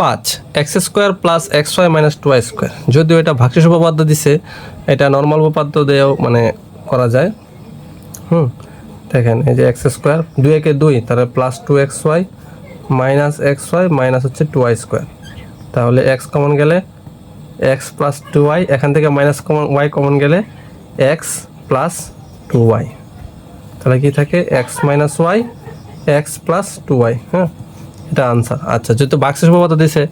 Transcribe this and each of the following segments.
পাঁচ, X square plus X Y minus two Y square. যদিও এটা ভাগশেষ উপপাদ্য দিছে, এটা নর্মাল উপপাদ্য দিয়েও মানে করা যায়। হুম, দেখেন এই যে এক্স স্কোয়ার, দুই একে দুই, তাহলে plus two X Y minus X Y minus হচ্ছে টু ওয়াই স্কোয়ার। তাহলে এক্স কমন গেলে এক্স প্লাস টু ওয়াই, এখান থেকে মাইনাস কমন, ওয়াই কমন গেলে এক্স প্লাস টু ওয়াই। তাহলে কি থাকে? X minus Y, X plus two Y হ্যাঁ? এটা আনসার আচ্ছা যেহেতু বাক্সের উপপাদ্য দিছে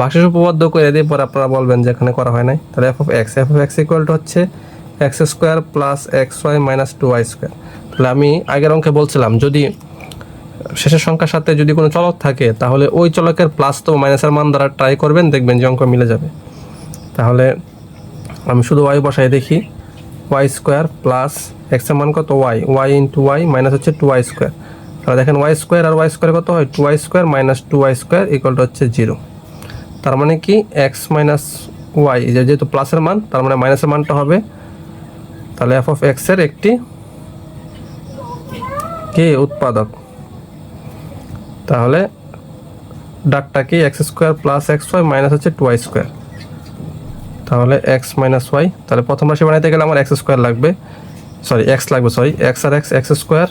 বাক্সের উপপাদ্য করে দিয়ে পরে আপনারা বলবেন যে এখানে করা হয় নাই। তাহলে F of X F of X equal to হচ্ছে X square plus X Y minus two Y square তাহলে আমি আগের অঙ্কে বলছিলাম, যদি শেষের সংখ্যার সাথে যদি কোনো চলক থাকে, তাহলে ওই চলকের প্লাস তো মাইনাসের মান দ্বারা ট্রাই করবেন, দেখবেন যে অঙ্ক মিলে যাবে। তাহলে আমি শুধু ওয়াই বসাই দেখি। ওয়াই স্কোয়ার প্লাস এক্সের মান কত? Y Y into Y minus হচ্ছে টু ওয়াই স্কোয়ার তাহলে দেখেন ওয়াই স্কোয়ার আর ওয়াই স্কোয়ার কত হয়? Two Y square minus two Y square equal to হচ্ছে জিরো তার মানে কি? এক্স মাইনাস ওয়াই যেহেতু প্লাসের মান, তার মানে মাইনাসের মানটা হবে। তাহলে এফ অফ এক্সের একটি কি? উৎপাদক। তাহলে ডাকটা কি? X square plus X Y minus হচ্ছে টু ওয়াই স্কোয়ার তাহলে এক্স মাইনাস ওয়াই তাহলে প্রথম রাশি বানাইতে গেলে আমার এক্স স্কোয়ার লাগবে। সরি এক্স লাগবে সরি এক্স আর এক্স এক্স স্কোয়ার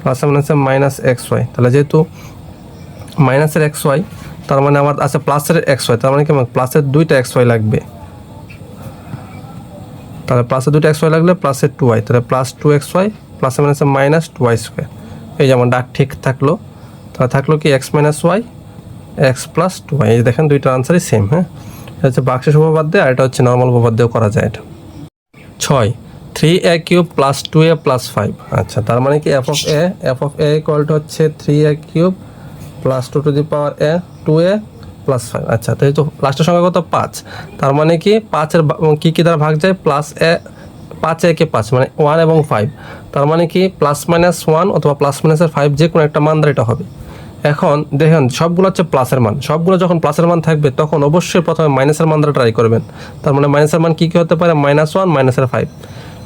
প্লাস মানে হচ্ছে মাইনাস এক্স ওয়াই তাহলে যেহেতু মাইনাসের এক্স ওয়াই তার মানে আমার আছে প্লাসের এক্স ওয়াই তার মানে কি প্লাসের দুইটা এক্স ওয়াই লাগবে। তাহলে প্লাসের দুইটা এক্স ওয়াই লাগলে প্লাসের টু ওয়াই তাহলে প্লাস টু এক্স ওয়াই প্লাসে হচ্ছে মাইনাস টু ওয়াই স্কোয়ার এই যে আমার ডাক ঠিক থাকল, তাহলে থাকল কি X minus Y X plus two Y এই দেখেন দুইটার আনসারই সেম হ্যাঁ? এটা হচ্ছে বাক্সের উপপাদ্য আর এটা হচ্ছে নর্মাল উপপাদ্যও করা যায় এটা। ছয় three A cube plus two A plus five আচ্ছা তার মানে কি F of A F of A equal হচ্ছে three A cube plus two two the power A two A plus five আচ্ছা তাই তো লাস্টের সংখ্যা কত? পাঁচ। তার মানে কি পাঁচের কী কী দ্বারা ভাগ যায়? প্লাস এ পাঁচ একে পাঁচ মানে ওয়ান এবং ফাইভ তার মানে কি প্লাস মাইনাস ওয়ান অথবা প্লাস মাইনাসের ফাইভ যে কোনো একটা মান এটা হবে। এখন দেখেন, সবগুলো হচ্ছে প্লাসের মান। সবগুলো যখন প্লাসের মান থাকবে, তখন অবশ্যই প্রথমে মাইনাসের মান ট্রাই করবেন। তার মানে মাইনাসের মান কী কী হতে পারে? মাইনাস ওয়ান মাইনাসের ফাইভ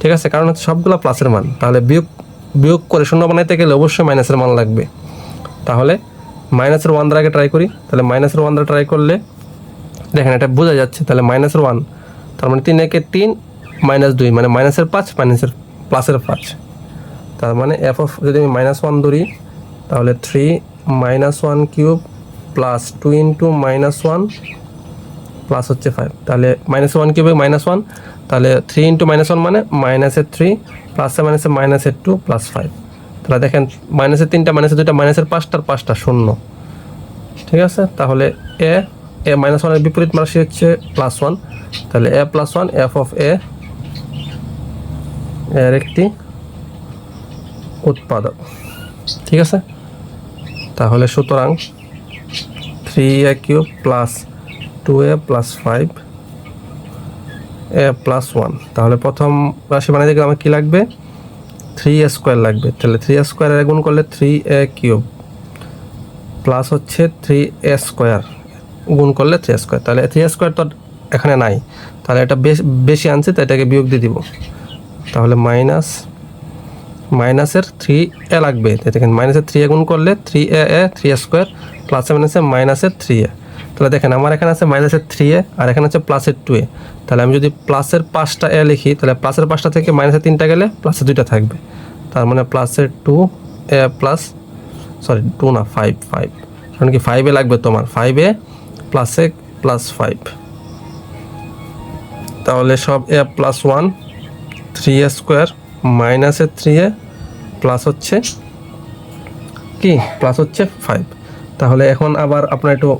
ঠিক আছে? কারণ হচ্ছে সবগুলো প্লাসের মান। তাহলে বিয়োগ বিয়োগ করে শূন্য বানাইতে গেলে অবশ্যই মাইনাসের মান লাগবে। তাহলে মাইনাসের ওয়ান দ্বারা আগে ট্রাই করি। তাহলে মাইনাসের ওয়ান দ্বারা ট্রাই করলে, দেখেন এটা বোঝা যাচ্ছে, তাহলে মাইনাসের ওয়ান তার মানে তিন একে তিন মাইনাস দুই মানে মাইনাসের পাঁচ, মাইনাসের প্লাসের পাঁচ। তার মানে এফ অফ যদি আমি মাইনাস ওয়ান ধরি, তাহলে three minus one cube plus two into minus one plus হচ্ছে ফাইভ তাহলে মাইনাস ওয়ান কিউবে মাইনাস ওয়ান তাহলে থ্রি ইন্টু মাইনাস ওয়ান মানে মাইনাসের থ্রি প্লাসে মাইনাসে মাইনাসের টু প্লাস ফাইভ তাহলে দেখেন মাইনাসের তিনটা মাইনাসের দুইটা মাইনাসের পাঁচটার পাঁচটা শূন্য। ঠিক আছে? তাহলে এ এ মাইনাস ওয়ানের বিপরীত রাশি হচ্ছে প্লাস ওয়ান তাহলে A plus one F of A এর একটি উৎপাদক। ঠিক আছে? তাহলে সুতরাং three A cube plus two A plus five plus one তাহলে প্রথম রাশি বানাইতে গেলে আমার কী লাগবে? থ্রি এ স্কোয়ার লাগবে। তাহলে থ্রি এ স্কোয়ার গুণ করলে থ্রি এ কিউব প্লাস হচ্ছে থ্রি এ স্কোয়ার গুণ করলে থ্রি স্কোয়ার তাহলে থ্রি স্কোয়ার তো এখানে নাই। তাহলে এটা বেশ, বেশি আনছে, তাই এটাকে বিয়োগ দিয়ে দিব। তাহলে মাইনাস মাইনাসের থ্রি এ লাগবে। দেখেন মাইনাসের থ্রি এ গুণ করলে three A A three A square প্লাসে মাইনাসে মাইনাসের থ্রি এ তাহলে দেখেন, আমার এখানে আছে মাইনাসের থ্রি এ আর এখানে আছে প্লাসের টু এ তাহলে আমি যদি প্লাসের পাঁচটা এ লিখি, তাহলে প্লাসের পাঁচটা থেকে মাইনাসের তিনটা গেলে প্লাসের দুইটা থাকবে। তার মানে প্লাসের two A plus sorry two না ফাইভ ফাইভ কারণ কি ফাইভে লাগবে তোমার। ফাইভে প্লাসে প্লাস ফাইভ তাহলে সব A plus one three A square মাইনাসের থ্রি এ প্লাস হচ্ছে কি? প্লাস হচ্ছে ফাইভ তাহলে এখন আবার আপনার একটু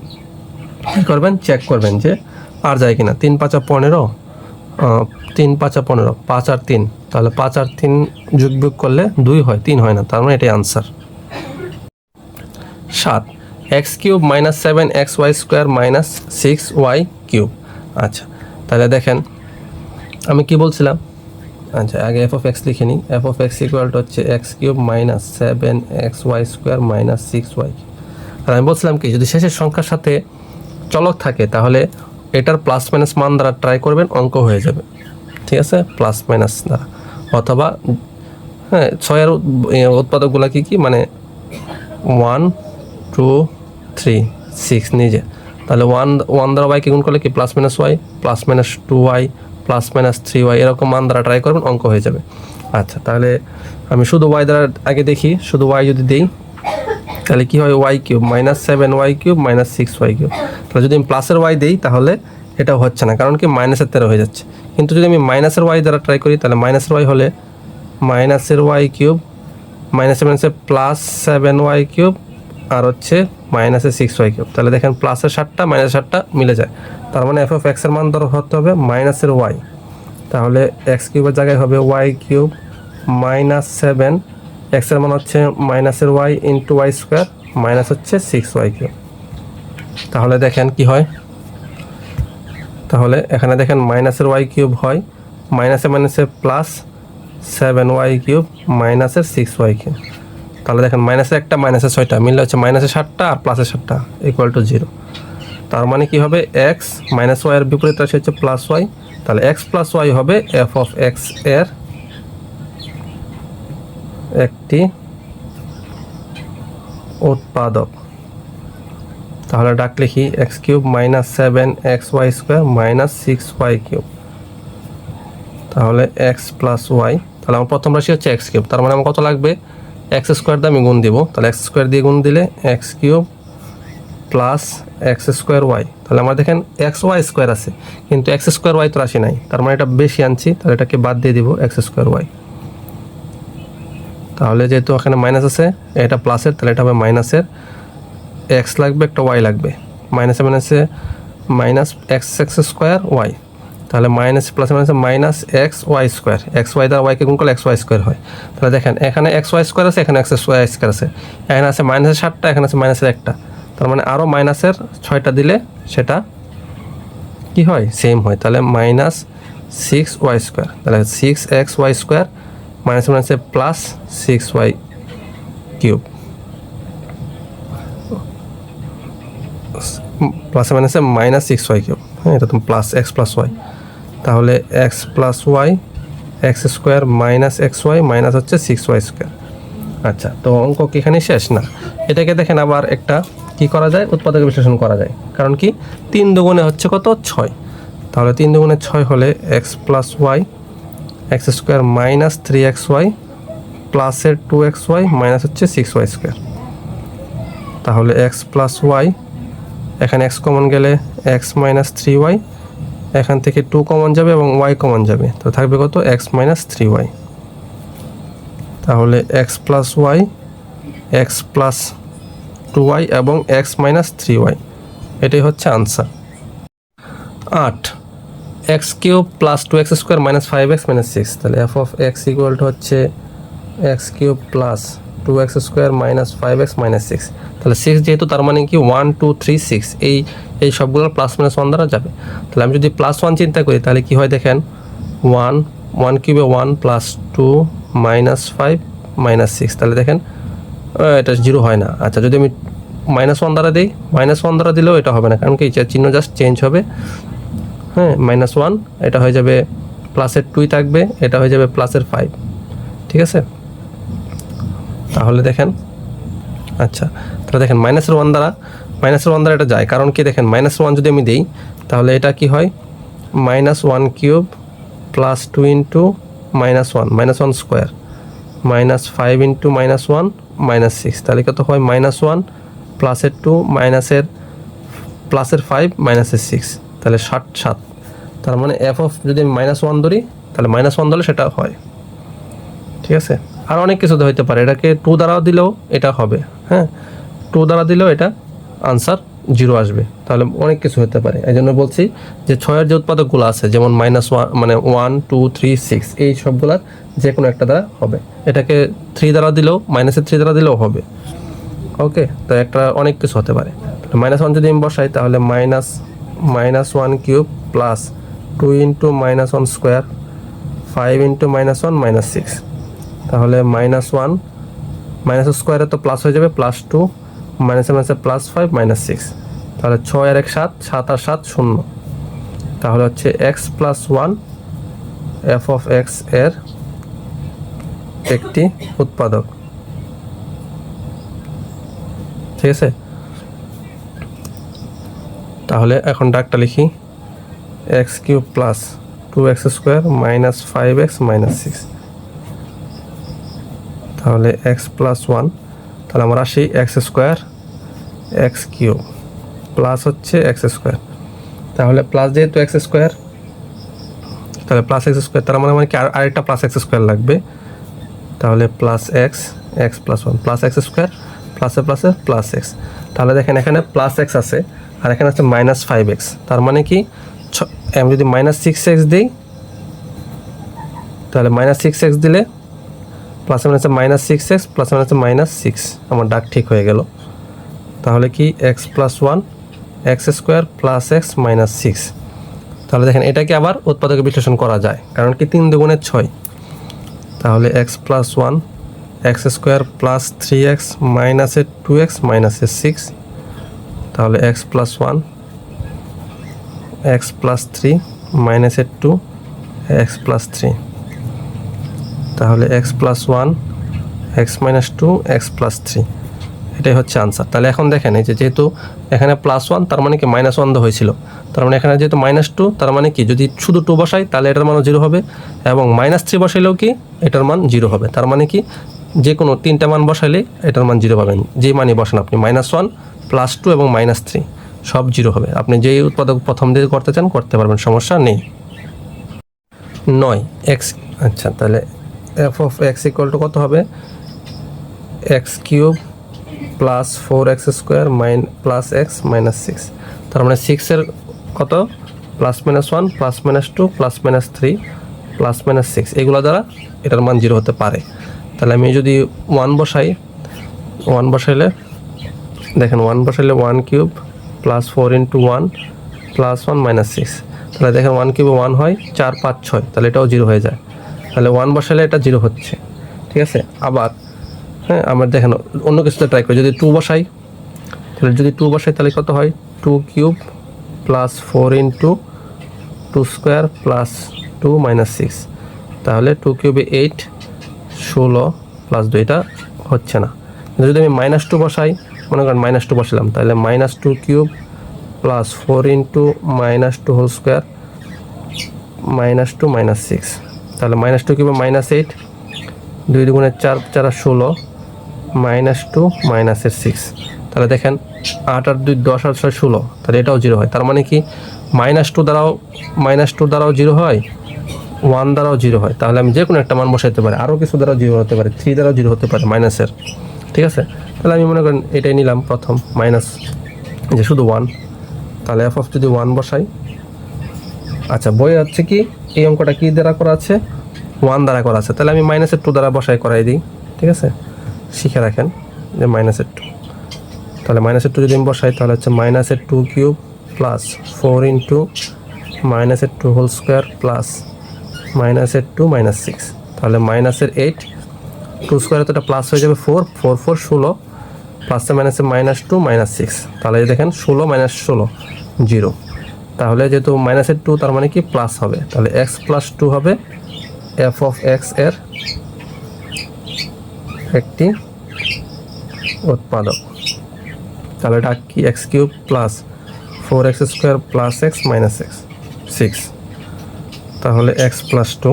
কী করবেন চেক করবেন যে আর যায় কিনা। তিন, পাঁচা পনেরো তিন, পাঁচা পনেরো, পাঁচ আর তিন। তাহলে পাঁচ আর তিন যোগ বিয়োগ করলে দুই হয়, তিন হয় না। তার মানে এটাই আনসার সাত X cube minus seven X Y square minus six Y cube আচ্ছা তাহলে দেখেন, আমি কি বলছিলাম? আচ্ছা আগে এফ অফ এক্স লিখে নিই। F of X equal to হচ্ছে X cube minus seven X Y square minus six Y আর আমি বলছিলাম কি, যদি শেষের সংখ্যার সাথে চলক থাকে, তাহলে এটার প্লাস মাইনাস মান দ্বারা ট্রাই করবেন, অঙ্ক হয়ে যাবে। ঠিক আছে? প্লাস মাইনাস দ্বারা। অথবা হ্যাঁ ছয়ের উৎ- উৎপাদকগুলো কী কী? মানে ওয়ান টু থ্রি সিক্স নিজে। তাহলে ওয়ান ওয়ান দ্বারা ওয়াইকে গুণ করলে কি? Plus minus Y plus minus two Y plus minus three Y এরকম মান দ্বারা ট্রাই করবেন, অঙ্ক হয়ে যাবে। আচ্ছা তাহলে আমি শুধু ওয়াই দ্বারা আগে দেখি। শুধু ওয়াই যদি দিই তাহলে কি হয় Y cube? Minus seven Y cube minus six Y cube. তাহলে যদি আমি প্লাসের ওয়াই দিই, তাহলে এটা হচ্ছে না, কারণ কি মাইনাসের তেরো হয়ে যাচ্ছে। কিন্তু যদি আমি মাইনাসের ওয়াই দ্বারা ট্রাই করি, তাহলে মাইনাসের ওয়াই হলে মাইনাসের ওয়াই কিউব মাইনাসে মাইনাসে প্লাস সেভেন ওয়াই কিউব, আর হচ্ছে মাইনাসে সিক্স ওয়াই কিউব। তাহলে দেখেন প্লাসের সাতটা মাইনাস সাতটা মিলে যায়। তার মানে এফ অফ এক্সের মান ধরো হতে হবে মাইনাসের ওয়াই তাহলে এক্স কিউবের জায়গায় হবে ওয়াই কিউব মাইনাস সেভেন এক্সের মান হচ্ছে মাইনাসের Y into Y square minus হচ্ছে সিক্স ওয়াই কিউব তাহলে দেখেন কি হয়? তাহলে এখানে দেখেন মাইনাসের ওয়াই কিউব হয় মাইনাসে মাইনাসে প্লাস সেভেন ওয়াই কিউব মাইনাসের সিক্স ওয়াই কিউব তাহলে দেখেন মাইনাসের একটা মাইনাসের ছয়টা, মিললে হচ্ছে মাইনাসের সাতটা আর প্লাসের সাতটা ইকুয়াল টু জিরো তার মানে কি হবে? এক্স মাইনাস ওয়াইয়ের বিপরীত রাশি হচ্ছে প্লাস ওয়াই তাহলে এক্স প্লাস ওয়াই হবে এফ অফ এক্সের একটি উৎপাদক। তাহলে ডাক লিখি X cube minus seven X Y square minus six Y cube. তাহলে এক্স প্লাস ওয়াই তাহলে আমার প্রথম রাশি হচ্ছে এক্স কিউব। তার মানে আমার কত লাগবে? এক্স স্কোয়ার দিয়ে আমি গুণ দিব। তাহলে এক্স স্কোয়ার দিয়ে গুণ দিলে X cube plus X square Y তাহলে আমার দেখেন এক্স ওয়াই স্কোয়ার আছে, কিন্তু এক্স স্কোয়ার ওয়াই তো রাশি নাই। তার মানে এটা বেশি আনছি, তাহলে এটাকে বাদ দিয়ে দিব এক্স স্কোয়ার ওয়াই তাহলে যেহেতু এখানে মাইনাস আছে, এটা প্লাসের তাহলে এটা হবে মাইনাসের এক্স লাগবে, একটা ওয়াই লাগবে। মাইনাসে মাইনাসে minus X X square Y তাহলে মাইনাস প্লাস মাইনাসে minus X Y square X Y দ্বারা ওয়াইকে গুণ করলে এক্স ওয়াই স্কোয়ার হয়। তাহলে দেখেন, এখানে এক্স ওয়াই স্কোয়ার আছে, এখানে এক্স ওয়াই স্কোয়ার আছে। এখানে আছে মাইনাসের সাতটা, এখানে আছে মাইনাসের একটা। তার মানে আরও মাইনাসের ছয়টা দিলে সেটা কি হয়? সেম হয়। তাহলে মাইনাস সিক্স ওয়াই স্কোয়ার তাহলে six X Y square minus মাইনাসে প্লাস সিক্স ওয়াই কিউব প্লাসে মাইনাসে মাইনাস সিক্স ওয়াই কিউব হ্যাঁ এটা তো প্লাস এক্স প্লাস ওয়াই তাহলে X plus Y X square minus X Y minus হচ্ছে সিক্স ওয়াই স্কোয়ার আচ্ছা তো অঙ্ক কি এখানে শেষ? না। এটাকে দেখেন আবার একটা কি করা যায়? উৎপাদক বিশ্লেষণ করা যায়। কারণ কি? তিন দুগুণে হচ্ছে কত? ছয়। তাহলে তিন দুগুণে ছয় হলে X plus Y X square minus three X Y প্লাসের টু এক্স ওয়াই মাইনাস হচ্ছে সিক্স ওয়াই স্কোয়ার। তাহলে এক্স প্লাস ওয়াই, এখানে এক্স কমন গেলে এক্স মাইনাস থ্রি ওয়াই, এখান থেকে টু কমন যাবে এবং ওয়াই কমন যাবে। তো থাকবে কত? X minus three Y. তাহলে X plus Y, X plus two Y এবং এক্স মাইনাস থ্রি ওয়াই। এটাই হচ্ছে আনসার। আট। X cube plus two X square minus five X minus six. তাহলে F of X equal to হচ্ছে X cube plus two X square minus five X minus six. তাহলে six যেহেতু, তার মানে কি? One, two, three, six. এই এই সবগুলো প্লাস মাইনাস ওয়ান দ্বারা যাবে। তাহলে আমি যদি প্লাস ওয়ান চিন্তা করি, তাহলে কি হয় দেখেন? One one কিউবে one plus two minus five minus six. তাহলে দেখেন এটা জিরো হয় না। আচ্ছা যদি আমি মাইনাস ওয়ান দ্বারা দিই, মাইনাস ওয়ান দ্বারা দিলেও এটা হবে না। কারণ কি? চিহ্ন জাস্ট চেঞ্জ হবে। হ্যাঁ মাইনাস ওয়ান এটা হয়ে যাবে প্লাসের টুই থাকবে, এটা হয়ে যাবে প্লাসের ফাইভ ঠিক আছে? তাহলে দেখেন আচ্ছা তাহলে দেখেন মাইনাসের ওয়ান দ্বারা মাইনাসের ওয়ান দ্বারা এটা যায়, কারণ কি দেখেন মাইনাস ওয়ান যদি আমি দিই, তাহলে এটা কি হয়? Minus one cube plus two into minus one minus one square minus five into minus one minus six তাহলে কত হয়? মাইনাস ওয়ান প্লাসের টু মাইনাসের প্লাসের ফাইভ মাইনাসের সিক্স তাহলে ষাট সাত। তার মানে এফ অফ যদি আমি মাইনাস ওয়ান ধরি, তাহলে মাইনাস ওয়ান ধরলে সেটা হয়। ঠিক আছে? আর অনেক কিছু হইতে পারে। এটাকে টু দ্বারা দিলেও এটা হবে। হ্যাঁ? টু দ্বারা দিলেও এটা আনসার জিরো আসবে। তাহলে অনেক কিছু হতে পারে। এই জন্য বলছি যে ছয়ের যে উৎপাদকগুলো আছে, যেমন মাইনাস ওয়ান মানে ওয়ান টু থ্রি সিক্স এই সবগুলার যে কোনো একটা দ্বারা হবে। এটাকে থ্রি দ্বারা দিলেও মাইনাসের থ্রি দ্বারা দিলেও হবে। ওকে তো একটা অনেক কিছু হতে পারে। মাইনাস ওয়ান যদি আমি বসাই, তাহলে minus minus one cube plus two into minus one square five into minus one minus six তাহলে মাইনাস ওয়ান মাইনাস স্কোয়ারে তো প্লাস হয়ে যাবে প্লাস টু মাইনাসে মাইনাসে প্লাস ফাইভ মাইনাস সিক্স তাহলে ছয় আর এক সাত সাত আর সাত শূন্য। তাহলে হচ্ছে X plus one F of এক্সের একটি উৎপাদক। ঠিক আছে? তাহলে এখন ডাকটা লিখি। X cube plus two X square minus five X minus six. তাহলে এক্স প্লাস ওয়ান, তাহলে আমরা আসি X square X cube plus হচ্ছে এক্স স্কোয়ার। তাহলে প্লাস যেহেতু এক্স স্কোয়ার, তাহলে প্লাস এক্স স্কোয়ার, তার মানে মানে কি আর আরেকটা প্লাস এক্স স্কোয়ার লাগবে? তাহলে plus X X plus one, plus X square, প্লাসে প্লাসে প্লাস এক্স তাহলে দেখেন এখানে প্লাস এক্স আছে। আর এখানে আছে মাইনাস ফাইভ এক্স তার মানে কি? আমি যদি মাইনাস সিক্স এক্স দিই, তাহলে মাইনাস সিক্স এক্স দিলে প্লাস মানে আছে মাইনাস সিক্স এক্স প্লাস মানে আছে মাইনাস সিক্স আমার ডাক ঠিক হয়ে গেল। তাহলে কি? X plus one x square plus x minus six তাহলে দেখেন, এটাকে আবার উৎপাদকে বিশ্লেষণ করা যায়, কারণ কি? তিন দুগুণের ছয়। তাহলে x plus one x square plus three x মাইনাসের টু এক্স মাইনাসের সিক্স তাহলে x plus one x plus three মাইনাসের টু এক্স প্লাস থ্রি তাহলে x plus one x minus two x plus three এটাই হচ্ছে আনসার তাহলে এখন দেখেন এই যে যেহেতু এখানে প্লাস ওয়ান তার মানে কি মাইনাস ওয়ান হয়েছিল। তার মানে এখানে যেহেতু মাইনাস টু তার মানে কি যদি শুধু টু বসাই, তাহলে এটার মানও জিরো হবে। এবং মাইনাস থ্রি বসাইলেও কি এটার মান জিরো হবে। তার মানে কি যে কোনো তিনটা মান বসাইলে এটার মান জিরো পাবেন। যে মানই বসান আপনি মাইনাস ওয়ান প্লাস টু এবং মাইনাস থ্রি সব জিরো হবে। আপনি যেই উৎপাদক প্রথম দিয়ে করতে চান, করতে পারবেন, সমস্যা নেই। নয় এক্স আচ্ছা তাহলে f of x equal to কত হবে? X cube plus four x square mine plus x minus six তার মানে সিক্সের কত? Plus minus one plus minus two plus minus three plus minus six এগুলো দ্বারা এটার মান জিরো হতে পারে। তাহলে আমি যদি ওয়ান বসাই ওয়ান বসাইলে, দেখেন one বসাইলে one cube plus four into one plus one minus six তাহলে দেখেন ওয়ান কিউবে ওয়ান হয়, চার পাঁচ ছয়, তাহলে এটাও জিরো হয়ে যায়। তাহলে ওয়ান বসাইলে এটা জিরো হচ্ছে, ঠিক আছে? আবার হ্যাঁ আমার দেখেন, অন্য কিছুতে ট্রাই করি, যদি টু বসাই, তাহলে যদি টু বসাই, তাহলে কত হয়? Two cube plus four into two square plus two minus six তাহলে টু কিউবে এইট ষোলো প্লাস দুইটা হচ্ছে না। কিন্তু যদি আমি মাইনাস টু বসাই, মনে করেন মাইনাস টু বসালাম, তাহলে minus two cube plus four into minus two whole square minus two minus six তাহলে মাইনাস টু কিউবে মাইনাস এইট দুই দুগুণে চার চার ষোলো মাইনাস টু মাইনাসের সিক্স তাহলে দেখেন, আট আর দুই, দশ আর ছয়, ষোলো। তাহলে এটাও জিরো হয়। তার মানে কি? মাইনাস টু দ্বারাও মাইনাস টু দ্বারাও জিরো হয় ওয়ান দ্বারাও জিরো হয়। তাহলে আমি যে কোনো একটা মান বসাইতে পারি। আরও কিছু দ্বারাও জিরো হতে পারে, থ্রি দ্বারাও জিরো হতে পারে, মাইনাসের। ঠিক আছে? তাহলে আমি মনে করেন এটাই নিলাম প্রথম, মাইনাস। যে শুধু ওয়ান। তাহলে এফ অফ যদি ওয়ান বসাই আচ্ছা বই হচ্ছে কি? এই অঙ্কটা কী দ্বারা করা আছে? ওয়ান দ্বারা করা আছে। তাহলে আমি মাইনাসের টু দ্বারা বসাই, করাই দিই। ঠিক আছে? শিখে রাখেন যে মাইনাসের টু। তাহলে মাইনাসের টু যদি আমি বসাই, তাহলে হচ্ছে মাইনাসের two cube plus four into মাইনাসের টু হোল স্কোয়ার প্লাস মাইনাসের টু মাইনাস সিক্স তাহলে মাইনাসের এইট টু স্কোয়ারে তো এটা প্লাস হয়ে যাবে ফোর ফোর ফোর ষোলো প্লাসে মাইনাসে মাইনাস টু মাইনাস সিক্স তাহলে দেখেন ষোলো মাইনাস ষোলো জিরো তাহলে যেহেতু মাইনাসের টু তার মানে কি প্লাস হবে? তাহলে এক্স প্লাস টু হবে এফ অফ এক্সের একটি উৎপাদক। তাহলে এটা কি x cube plus four x square plus x minus x six তাহলে এক্স প্লাস টু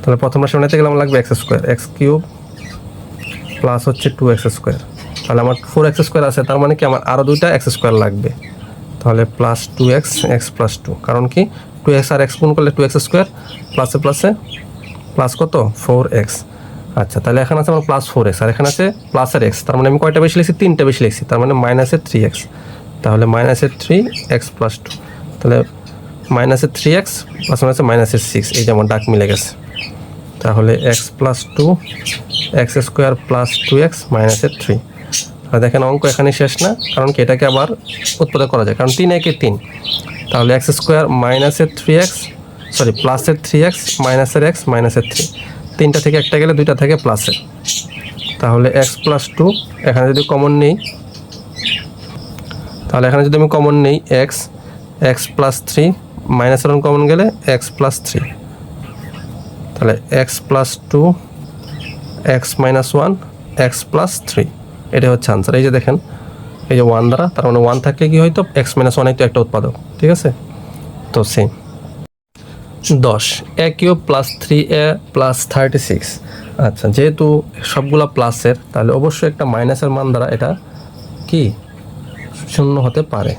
তাহলে প্রথম রাশি বানাইতে গেলে আমার লাগবে x square x cube plus হচ্ছে টু এক্স স্কোয়ার তাহলে আমার ফোর এক্স স্কোয়ার আছে, তার মানে কি আমার আরও দুইটা এক্স স্কোয়ার লাগবে। তাহলে plus two x x plus two কারণ কি টু এক্স আর এক্স গুণ করলে টু এক্স স্কোয়ার প্লাসে প্লাসে প্লাস কত? ফোর এক্স আচ্ছা তাহলে এখানে আছে আমার প্লাস ফোর এক্স আর এখানে আছে প্লাসের এক্স তার মানে আমি কয়টা বেশি লিখছি? তিনটা বেশি লিখছি, তার মানে মাইনাসের থ্রি এক্স তাহলে মাইনাসের থ্রি এক্স প্লাস টু তাহলে মাইনাসের থ্রি এক্স প্লাস মাইনাসে মাইনাসের সিক্স এই যেমন ডাক মিলে গেছে। তাহলে x plus two x square plus two x মাইনাসের থ্রি আর দেখেন অঙ্ক এখানে শেষ না, কারণ কি এটাকে আবার উৎপাদন করা যায়, কারণ তিন একে তিন। তাহলে এক্স স্কোয়ার মাইনাসের থ্রি এক্স সরি প্লাসের থ্রি এক্স মাইনাসের এক্স মাইনাসের থ্রি তিনটা থেকে একটা গেলে দুইটা থেকে প্লাসের তাহলে এক্স প্লাস টু এখানে যদি কমন নেই, তাহলে এখানে যদি আমি কমন নেই x x plus three minus one common গেলে এক্স প্লাস থ্রি। তাহলে x plus two, x minus one, x plus three. এটা হচ্ছে আনসার। এই যে দেখেন, এই যে ওয়ান দ্বারা, তার মানে ওয়ান থাকলে কি হয়তো এক্স মাইনাস ওয়ান তো একটা উৎপাদক, ঠিক আছে? তো সেম দশ, a cube plus three a plus thirty six. আচ্ছা যেহেতু সবগুলা প্লাসের, তাহলে অবশ্যই একটা মাইনাসের মান দ্বারা এটা কি? শূন্য হতে পারে।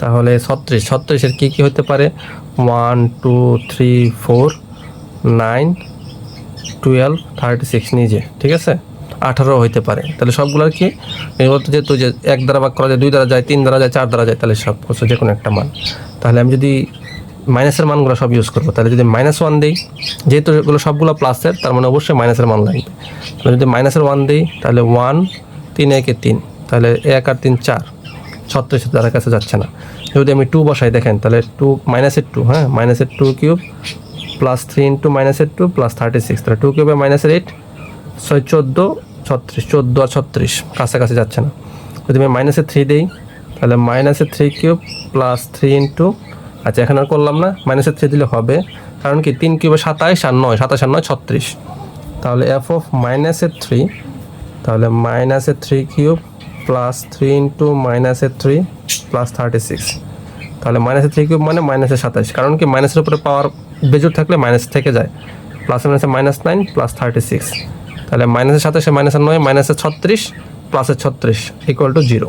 তাহলে ছত্রিশ, ছত্রিশের কী কী হতে পারে? One two three four nine twelve thirty six নিজে, ঠিক আছে? আঠারো হইতে পারে। তাহলে সবগুলোর কি? তো যেহেতু যে এক দ্বারা ভাগ করা যায়, দুই দ্বারা যায়, তিন দ্বারা যায়, চার দ্বারা যায়, তাহলে সব কিছু যে কোনো একটা মান। তাহলে আমি যদি মাইনাসের মানগুলো সব ইউজ করব, তাহলে যদি মাইনাস ওয়ান দিই, যেহেতু এগুলো সবগুলো প্লাসের তার মানে অবশ্যই মাইনাসের মান লাগবে। তাহলে যদি মাইনাসের ওয়ান দিই, তাহলে ওয়ান তিন একে তিন, তাহলে এক আর তিন, চার। ছত্রিশ দ্বারা কাছে যাচ্ছে না। যদি আমি টু বসাই, দেখেন, তাহলে টু মাইনাসের টু হ্যাঁ? মাইনাসের two cube plus three into মাইনাসের টু প্লাস থার্টি সিক্স তাহলে টু কিউবে মাইনাসের এইট ছয় চোদ্দ, ছত্রিশ, চোদ্দ আর ছত্রিশ, কাছাকাছি যাচ্ছে না। যদি আমি মাইনাসের থ্রি দিই, তাহলে মাইনাসের three cube plus three into আচ্ছা এখানে আর করলাম না মাইনাসের থ্রি দিলে হবে, কারণ কি, তিন কিউবে সাতাইশ আর নয়, সাতাশ আর নয়, ছত্রিশ। তাহলে এফ অফ মাইনাসের থ্রি তাহলে মাইনাসের three cube plus three into মাইনাসের থ্রি প্লাস থার্টি সিক্স তাহলে মাইনাসের থ্রি কিউব মানে মাইনাসের সাতাশ। কারণ কি মাইনাসের উপরে পাওয়ার বেজুর থাকলে মাইনাস থেকে যায়। প্লাসে মাইনাসে minus nine plus thirty six তাহলে মাইনাসের সাতাশে মাইনাসের নয় মাইনাসের ছত্রিশ প্লাসের ছত্রিশ ইকুয়াল টু জিরো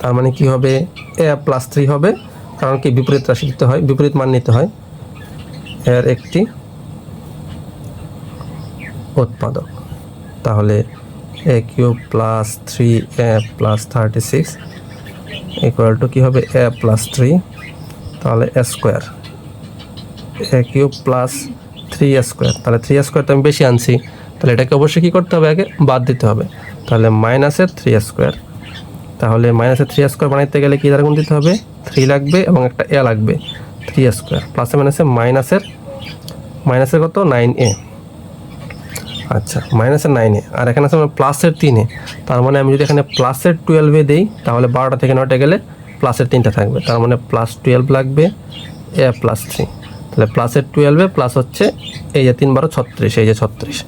তার মানে কি হবে? এ প্লাস থ্রি হবে। কারণ কি বিপরীত রাশি দিতে হয়, বিপরীত মান নিতে হয়। এর একটি উৎপাদক। তাহলে a cube plus three a plus thirty six equal to কী হবে? এ প্লাস থ্রি তাহলে a square a cube plus three square তাহলে থ্রি স্কোয়ার তো আমি বেশি আনছি। তাহলে এটাকে অবশ্যই কী করতে হবে? আগে বাদ দিতে হবে। তাহলে মাইনাসের থ্রি স্কোয়ার তাহলে মাইনাসের থ্রি স্কোয়ার বানাইতে গেলে কী দ্বারা গুণ দিতে হবে? থ্রি লাগবে এবং একটা এ লাগবে। থ্রি স্কোয়ার প্লাসে মাইনাসে মাইনাসের মাইনাসের কত? নাইন এ আচ্ছা মাইনাসের নাইনে আর এখানে আছে প্লাসের তিনে তার মানে আমি যদি এখানে প্লাসের টুয়েলভে দিই, তাহলে বারোটা থেকে নটা গেলে প্লাসের তিনটা থাকবে। তার মানে প্লাস টুয়েলভ লাগবে, এ প্লাস থ্রি তাহলে প্লাসের টুয়েলভে প্লাস হচ্ছে এই যে তিন বারো ছত্রিশ, এই যে ছত্রিশ।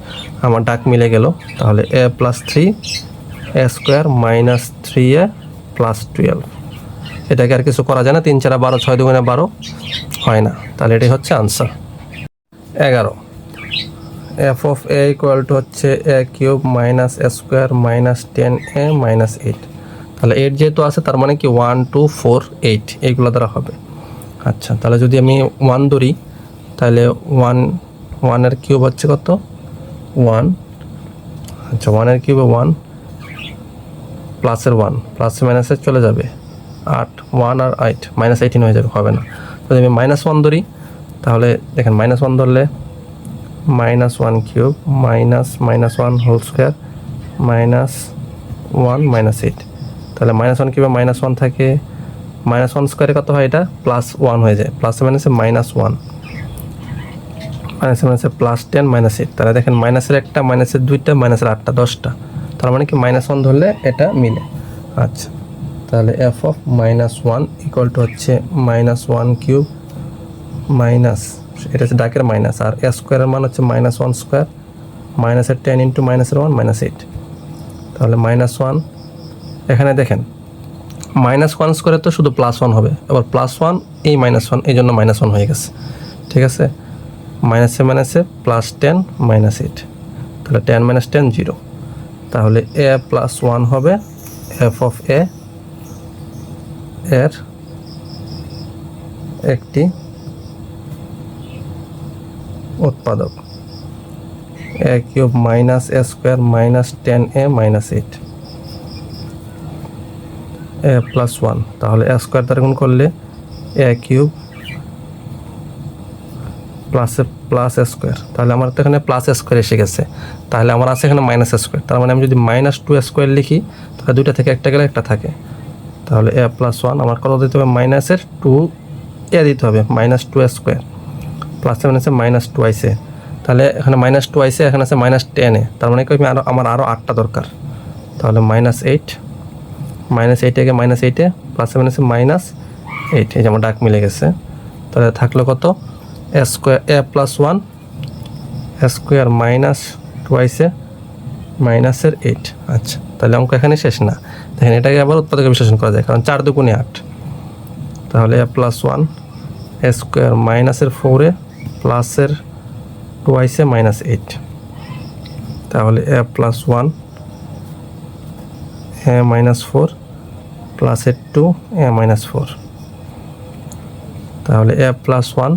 আমার ডাক মিলে গেল। তাহলে a plus three a square minus three a plus twelve এটাকে আর কিছু করা যায় না। তিন চারা বারো, ছয় দুগুণে বারো হয় না। তাহলে এটাই হচ্ছে আনসার এগারো। F of a equal to হচ্ছে a cube minus a square minus ten a minus eight তাহলে এইট যেহেতু আছে, তার মানে কি? ওয়ান টু ফোর এইট এইগুলো দ্বারা হবে। আচ্ছা তাহলে যদি আমি ওয়ান ধরি, তাহলে ওয়ান ওয়ানের কিউব হচ্ছে কত? ওয়ান আচ্ছা ওয়ানের কিউবে ওয়ান প্লাসের ওয়ান প্লাস মাইনাসে চলে যাবে আট। ওয়ান আর এইট মাইনাস এইটিন হয়ে যাবে, হবে না। যদি আমি মাইনাস ওয়ান ধরি, তাহলে দেখেন মাইনাস ওয়ান ধরলে minus one cube minus minus one whole square minus one minus eight তাহলে মাইনাস ওয়ান কিউবে মাইনাস ওয়ান থাকে? মাইনাস ওয়ান স্কোয়ারে কত হয় এটা? প্লাস ওয়ান হয়ে যায়। প্লাসে মাইনাসে মাইনাস ওয়ান মাইনাসে মাইনাসে প্লাস টেন মাইনাস এইট তাহলে দেখেন মাইনাসের একটা মাইনাসের দুইটা মাইনাসের আটটা, দশটা। তার মানে কি মাইনাস ওয়ান ধরলে এটা মিলে। আচ্ছা তাহলে f of minus one equal to হচ্ছে মাইনাস ওয়ান কিউব মাইনাস এটা হচ্ছে ডাকের মাইনাস, আর এ স্কোয়ারের মান হচ্ছে মাইনাস ওয়ান স্কোয়ার মাইনাসের টেন ইন্টু মাইনাসের ওয়ান মাইনাস এইট তাহলে মাইনাস ওয়ান এখানে দেখেন মাইনাস ওয়ান স্কোয়ারে তো শুধু প্লাস ওয়ান হবে, এবার প্লাস ওয়ান এই মাইনাস ওয়ান এই জন্য মাইনাস ওয়ান হয়ে গেছে। ঠিক আছে? মাইনাসে মাইনাসে প্লাস টেন মাইনাস এইট তাহলে টেন মাইনাস টেন জিরো তাহলে এ প্লাস ওয়ান হবে এফ অফ এ এর একটি উৎপাদক। A cube minus a square minus ten a minus eight a plus one তাহলে এ স্কোয়ার দ্বারা গুণ করলে a cube plus plus square তাহলে আমার তো এখানে প্লাস স্কোয়ার এসে গেছে। তাহলে আমার আছে এখানে মাইনাস স্কোয়ার তার মানে আমি যদি মাইনাস টু স্কোয়ার লিখি, তাহলে দুইটা থেকে একটা গেলে একটা থাকে। তাহলে এ প্লাস ওয়ান আমার কত দিতে হবে? মাইনাসের টু এ দিতে হবে। Minus two square plus seven আছে মাইনাস টু আইসে তাহলে এখানে মাইনাস টু আইসে এখানে আছে মাইনাস টেনে তার মানে কি আরও আমার আরও আটটা দরকার। তাহলে মাইনাস এইট মাইনাস এইট থেকে মাইনাস এইটে প্লাস সেভেন আছে মাইনাস এইট এই যে আমার ডাক মিলে গেছে। তাহলে থাকল কত? A square a plus one square minus twice মাইনাসের এইট আচ্ছা তাহলে অঙ্ক এখানে শেষ না। দেখেন এটাকে আবার উৎপাদকে বিশ্লেষণ করা যায়, কারণ চার দুগুণে আট। তাহলে এ প্লাস ওয়ান স্কোয়ার মাইনাসের ফোরে প্লাসের টুয়াইসে মাইনাস এইট তাহলে a plus one a minus four প্লাসের টু এ মাইনাস ফোর তাহলে a plus one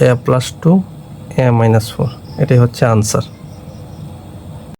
a plus two a minus four এটাই হচ্ছে আনসার